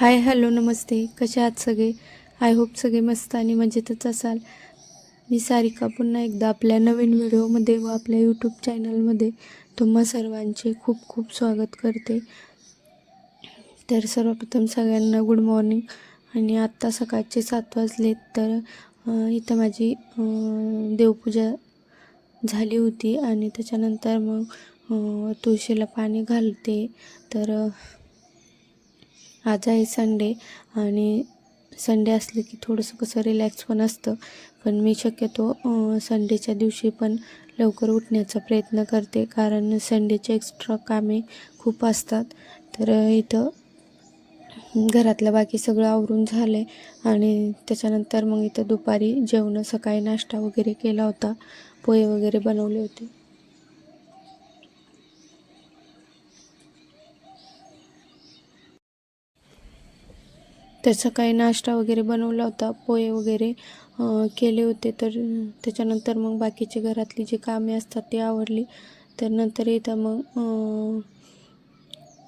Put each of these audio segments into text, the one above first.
Hi hello नमस्ते. कसे आहात सगळे? आय होप सगळे मस्त आणि मजेतच असाल. मी सारिका. पुन्हा एकदा आपल्या नवीन व्हिडिओमध्ये व आपल्या यूट्यूब चॅनलमध्ये तुम्हा सर्वांचे खूप खूप स्वागत करते. तर सर्वप्रथम सगळ्यांना गुड मॉर्निंग आणि आत्ता सकाळचे सात वाजलेत तर इथं माझी देवपूजा झाली होती आणि त्याच्यानंतर मग तुळशीला पाणी घालते. तर आज आहे संडे आणि संडे असले की थोडंसं कसं रिलॅक्स पण असतं. पण मी शक्यतो संडेच्या दिवशी पण लवकर उठण्याचा प्रयत्न करते. कारण संडेचे एक्स्ट्रा कामे खूप असतात. तर इथं घरातलं बाकी सगळं आवरून झालं आहे आणि त्याच्यानंतर मग इथं दुपारी जेवणं सकाळी नाश्ता वगैरे केला होता. पोहे वगैरे बनवले होते. त्याचा काही नाश्ता वगैरे बनवला होता पोहे वगैरे केले होते. तर त्याच्यानंतर मग बाकीचे घरातली जी कामे असतात ते आवडली तर नंतर इथं मग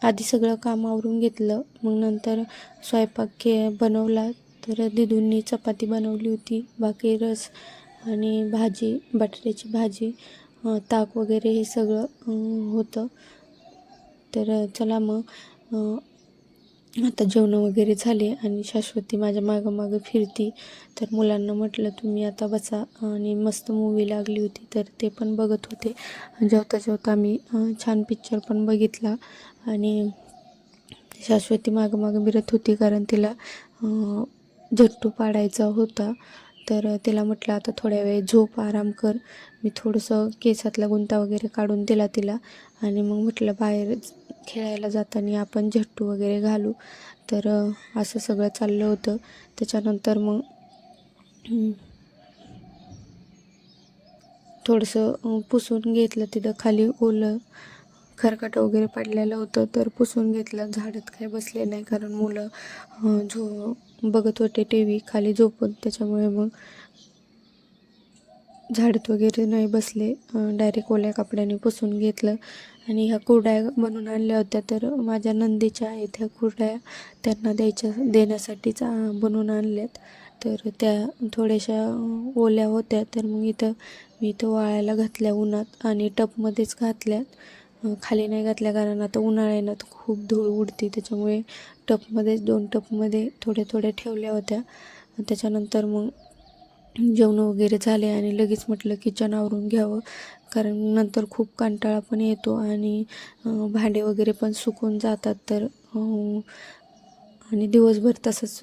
आधी सगळं काम आवरून घेतलं. मग नंतर स्वयंपाक के बनवला. तर दिदूंनी चपाती बनवली होती बाकी रस आणि भाजी बटाट्याची भाजी ताक वगैरे हे सगळं होतं. तर चला मग आता जेवणं वगैरे झाले आणि शाश्वती माझ्या मागं फिरती. तर मुलांना म्हटलं तुम्ही आता बसा. आणि मस्त मूवी लागली होती तर ते पण बघत होते. जेवता जेवता मी छान पिक्चर पण बघितला. आणि शाश्वती मागं मागं फिरत होती कारण तिला झट्टू पाडायचा होता. तर तिला म्हटलं आता थोड्या वेळ झोप आराम कर. मी थोडंसं केसातला गुंता वगैरे काढून दिला तिला. आणि मग म्हटलं बाहेर खेळायला जाताना आपण झट्टू वगैरे घालू. तर असं सगळं चाललं होतं. त्याच्यानंतर मग थोडंसं पुसून घेतलं तिथं खाली ओलं खरकट वगैरे पडलेलं होतं. तर पुसून घेतलं. झाडत काय बसले नाही कारण मुलं झो बघत होते टी व्ही खाली झोपून. त्याच्यामुळे मग झाडत वगैरे नाही बसले डायरेक्ट ओल्या कपड्याने पुसून घेतलं. आणि ह्या कुरड्या बनवून आणल्या होत्या. तर माझ्या नंदीच्या आहेत ह्या कुरड्या. त्यांना द्यायच्या देण्यासाठीच अं, बनवून आणल्यात. तर त्या थोड्याशा ओल्या होत्या. तर मग इथं मी इथं वाळायला घातल्या उन्हात आणि टपमध्येच घातल्यात. खाली नाही घातल्या कारण आता उन्हाळ्यानं खूप धूळ उडते. त्याच्यामुळे टपमध्येच दोन टपमध्ये थोड्या थोड्या ठेवल्या होत्या. त्याच्यानंतर मग जेवण वगैरे झाले आणि लगेच म्हटलं किचन आवरून घ्यावं. कारण नंतर खूप कंटाळा पण येतो आणि भांडे वगैरे पण सुकून जातात. तर आणि दिवसभर तसंच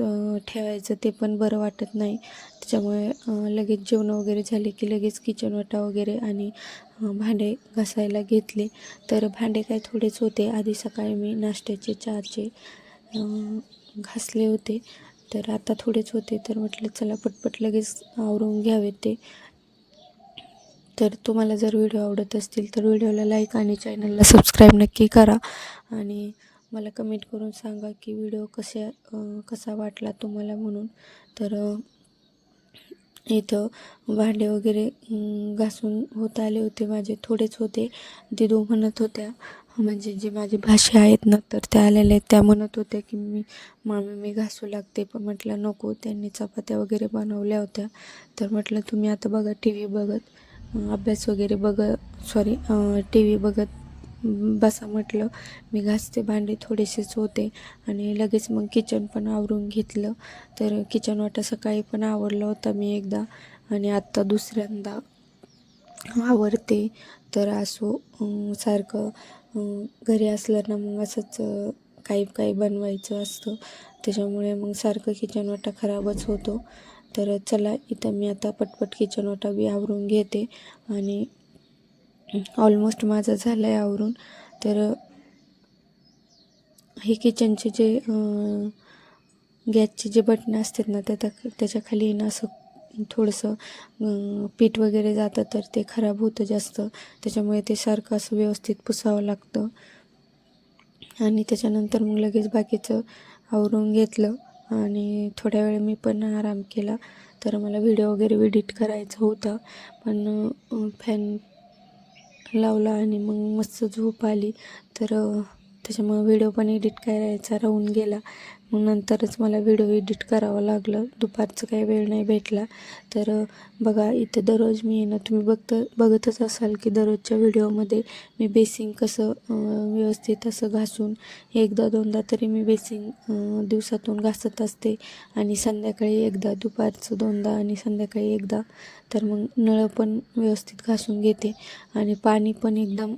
ठेवायचं ते पण बरं वाटत नाही. त्याच्यामुळे लगेच जेवण वगैरे झाले की लगेच किचन वाटा वगैरे आणि भांडे घासायला घेतले. तर भांडे काय थोडेच होते. आधी सकाळी मी नाश्त्याचे चहाचे घासले होते. तर आता थोडेच होते तर म्हटलं चला पटपट लगेच आवरून घ्यावे ते. तर तुम्हाला जर व्हिडिओ आवडत असतील तर व्हिडिओला लाईक आणि चॅनलला सबस्क्राईब नक्की करा. आणि मला कमेंट करून सांगा की व्हिडिओ कसे कसा वाटला तुम्हाला म्हणून. तर इथं भांडे वगैरे घासून होत आले होते माझे थोडेच होते. दिदू म्हणत होत्या म्हणजे जे माझे भाषे आहेत ना तर त्या आलेल्या आहेत. त्या म्हणत होत्या की मी मामी मी घासू लागते. पण म्हटलं नको त्यांनी चपात्या वगैरे बनवल्या होत्या. तर म्हटलं तुम्ही आता बघा टी व्ही बघत अभ्यास वगैरे बघत सॉरी टी व्ही बघत बसा. म्हटलं मी घासते भांडे थोडेसेच होते. आणि लगेच मग किचन पण आवरून घेतलं. तर किचन वाटा सकाळी पण आवडला होता मी एकदा आणि आत्ता दुसऱ्यांदा आवडते तर असो सारखं घरी असलं ना मग असंच काही काही बनवायचं असतं. त्याच्यामुळे मग सारखं किचन वाटा खराबच होतो. तर चला इथं मी आता पटपट किचन वाटा बी आवरून घेते. आणि ऑलमोस्ट माझं झालं आहे आवरून. तर हे किचनचे जे गॅसचे जे बटणं असतात ना त्या त्या- त्याच्याखाली ना असं थोडंसं पीठ वगैरे जातं तर ते खराब होतं जास्त. त्याच्यामुळे ते सारखं असं व्यवस्थित पुसावं लागतं. आणि त्याच्यानंतर मग लगेच बाकीचं आवरून घेतलं. आणि थोड्या वेळ मी पण आराम केला. तर मला व्हिडिओ वगैरे एडिट करायचा होता. पण फॅन लावला आणि मग मस्त झोप आली. तर त्याच्यामुळे त्याच्यामुळं व्हिडिओ पण एडिट करायचा राहून गेला. मग नंतरच मला व्हिडिओ एडिट करावं लागलं. दुपारचं काही वेळ नाही भेटला. तर बघा इथे दररोज मी येणं ना तुम्ही बघत बघतच असाल की दररोजच्या व्हिडिओमध्ये मी बेसिंग कसं व्यवस्थित असं घासून एकदा दोनदा तरी मी बेसिंग दिवसातून घासत असते. आणि संध्याकाळी एकदा दुपारचं दोनदा आणि संध्याकाळी एकदा. तर मग नळं पण व्यवस्थित घासून घेते. आणि पाणी पण एकदम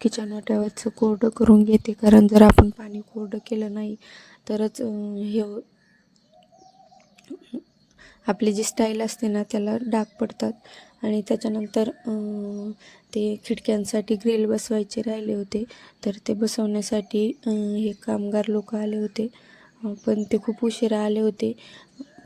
किचन वाट्यावरचं कोरडं करून घेते. कारण जर आपण पाणी कोरडं केलं नाही तरच हे हो- आपली जी स्टाईल असते ना त्याला डाग पडतात. आणि त्याच्यानंतर ते खिडक्यांसाठी ग्रिल बसवायचे राहिले होते. तर ते बसवण्यासाठी हे कामगार लोक आले होते. पण ते खूप उशिरा आले होते.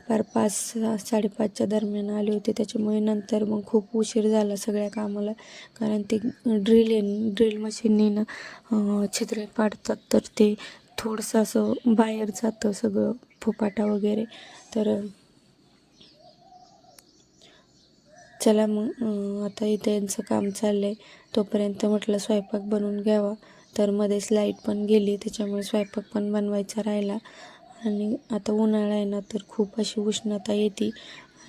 पार पाच सहा साडेपाचच्या दरम्यान आले होते. त्याच्यामुळे नंतर मग खूप उशीर झाला सगळ्या कामाला. कारण ते ड्रिल ड्रिल मशीनने ना छिद्रे पाडतात. तर ते थोडंसं असं बाहेर जातं सगळं फुपाटा वगैरे. तर चला मग आता इथे यांचं काम चाललं आहे तोपर्यंत म्हटलं स्वयंपाक बनवून घ्यावा. तर मध्येच लाइट पण गेली त्याच्यामुळे स्वयंपाक पण बनवायचा राहिला. आणि आता उन्हाळा आहे ना तर खूप अशी उष्णता येते.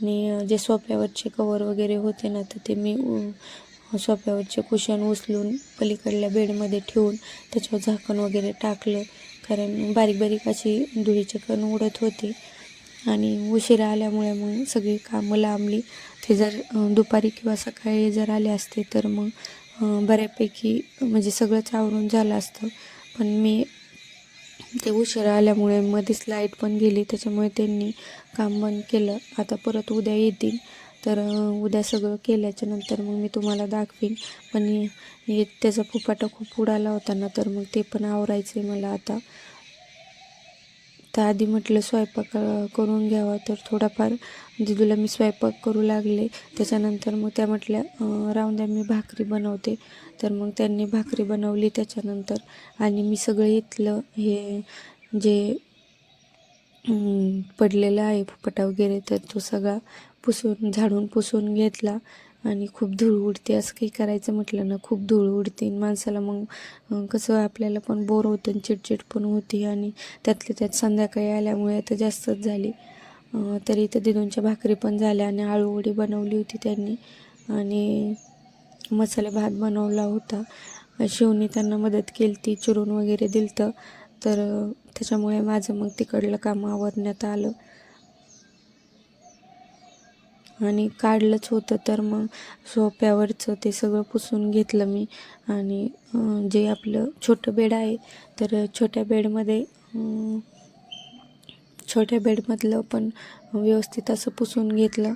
आणि जे सोफ्यावरचे कवर वगैरे होते ना तर ते मी सोप्यावरचे सोफ्यावरचे कुशन उचलून पलीकडल्या बेडमध्ये ठेवून त्याच्यावर झाकण वगैरे टाकलं. कारण बारीक बारीक अशी धुळीचे कण उडत होते. आणि उशिरा आल्यामुळे मग सगळी कामं लांबली. ते जर दुपारी किंवा सकाळी जर आले असते तर मग बऱ्यापैकी म्हणजे सगळंच आवरून झालं असतं. पण मी ते उशिरा आल्यामुळे मध्येच लाइट पण गेली. त्याच्यामुळे त्यांनी काम बंद केलं. आता परत उद्या येतील. तर उद्या सगळं केल्याच्यानंतर मग मी तुम्हाला दाखवीन. पण हे- त्याचा फुपाटा खूप उडाला होता ना तर मग ते पण आवरायचं आहे मला आता. तर आधी म्हटलं स्वयंपाक करून घ्यावा तर थोडाफार दिदूला मी स्वयंपाक करू लागले. त्याच्यानंतर मग त्या म्हटल्या अ, द्या मी भाकरी बनवते. तर मग त्यांनी भाकरी बनवली त्याच्यानंतर. आणि मी सगळं इथलं हे जे पडलेला पडलेलं आहे फुपाटा वगैरे तर तो सगळा पुसून झाडून पुसून घेतला आणि खूप धूळ उडते. असं काही करायचं म्हटलं ना खूप धूळ उडते. माणसाला मग कसं आपल्याला पण बोर होतं आणि चिडचिड पण होती. आणि त्यातल्या त्यात संध्याकाळी आल्यामुळे तर जास्तच झाली. तरी इथं दिदूंच्या भाकरी पण झाल्या आणि आळूवडी बनवली होती त्यांनी. आणि मसाले भात बनवला होता. शिवनी त्यांना मदत केली ती चिरून वगैरे दिलं तर त्याच्यामुळे माझं मग तिकडलं काम आवरण्यात आलं. आणि काढलंच होतं तर मग सोप्यावरचं ते सगळं पुसून घेतलं मी. आणि जे आपलं छोटं बेड आहे तर छोट्या बेडमध्ये छोट्या बेडमधलं पण व्यवस्थित असं पुसून घेतलं.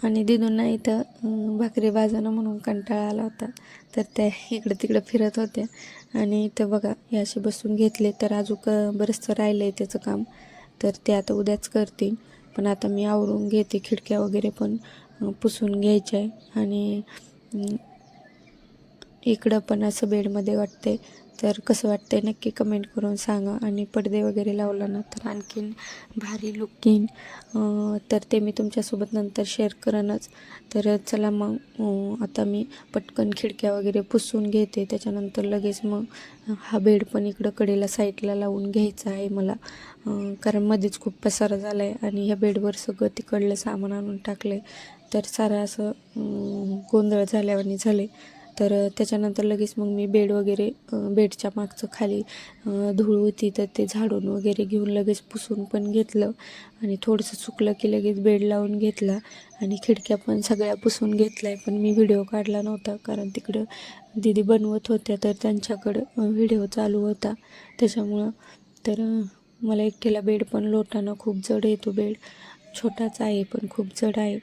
आणि दिदूंना इथं भाकरी भाजणं म्हणून कंटाळा आला होता. तर त्या इकडं तिकडं फिरत होत्या. आणि इथं बघा हे असे बसून घेतले तर अजून बरंचसं राहिलं आहे त्याचं काम. तर ते आता उद्याच करतील. पण आता मी आवरून घेते खिडक्या वगैरे पण पुसून घ्यायच्या आहे. आणि इकडं पण असं बेडमध्ये वाटते तर कसं वाटतंय नक्की कमेंट करून सांगा. आणि पडदे वगैरे लावला ना तर आणखीन भारी लुकिंग तर ते मी तुमच्यासोबत नंतर शेअर करनच. तर चला मग आता मी पटकन खिडक्या वगैरे पुसून घेते. त्याच्यानंतर लगेच मग हा बेड पण इकडं कडेला साईडला लावून घ्यायचा आहे मला. कारण मध्येच खूप पसारा झाला आहे आणि ह्या बेडवर सगळं तिकडलं सामान आणून टाकलं आहे तर सारा असं गोंधळ झाल्यावानी झाले तर त्याच्यानंतर लगेच मग मी बेड वगैरे बेडच्या मागचं खाली धूळ होती तर ते झाडून वगैरे घेऊन लगेच पुसून पण घेतलं आणि थोडंसं चुकलं की लगेच बेड लावून घेतला आणि खिडक्या पण सगळ्या पुसून घेतल्या. आहे पण मी व्हिडिओ काढला नव्हता कारण तिकडं दिदी बनवत होत्या तर त्यांच्याकडं व्हिडिओ चालू होता. त्याच्यामुळं तर मला एकटीला बेड पण लोटानं खूप जड येतो बेड. छोटाच आहे पण खूप जड आहे.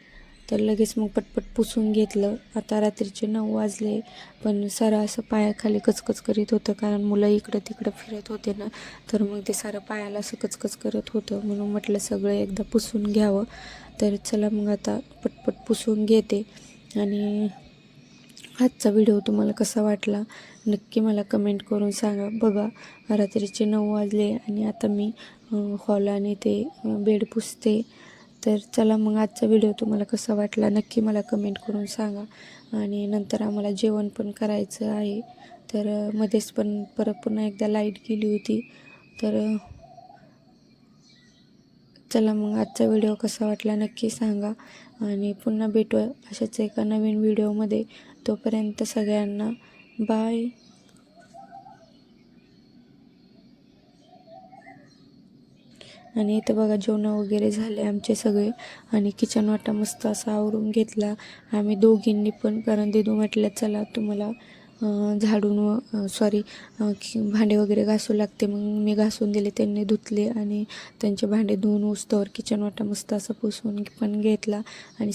तर लगेच मग पटपट पुसून घेतलं. आता रात्रीचे नऊ वाजले पण सारं असं पायाखाली कचकच करीत होतं कारण मुलं इकडं तिकडं फिरत होते ना. तर मग ते सारं पायाला असं कचकच करत होतं. म्हणून म्हटलं सगळं एकदा पुसून घ्यावं. तर चला मग आता पटपट पुसून घेते. आणि आजचा व्हिडिओ तुम्हाला कसा वाटला नक्की मला कमेंट करून सांगा. बघा रात्रीचे नऊ वाजले आणि आता मी हॉल आणि ते बेड पुसते. तर चला मग आजचा व्हिडिओ तुम्हाला कसा वाटला नक्की मला कमेंट करून सांगा. आणि नंतर आम्हाला जेवण पण करायचं आहे. तर मध्येच पण परत पुन्हा एकदा लाइट गेली होती. तर चला मग आजचा व्हिडिओ कसा वाटला नक्की सांगा. आणि पुन्हा भेटूया अशाच एका नवीन व्हिडिओमध्ये तोपर्यंत सगळ्यांना बाय आणि इथं बघा जेवणं वगैरे झाले आमचे सगळे. आणि किचन वाटा मस्त असा आवरून घेतला. आम्ही दोघींनी पण कारण दिदू म्हटलं चला तुम्हाला झाडून सॉरी भांडे वगैरे घासू लागते. मग मी घासून दिले त्यांनी धुतले आणि त्यांचे भांडे धुवून उस्तवर किचन वाटा मस्त असं पुसून पण घेतला. आणि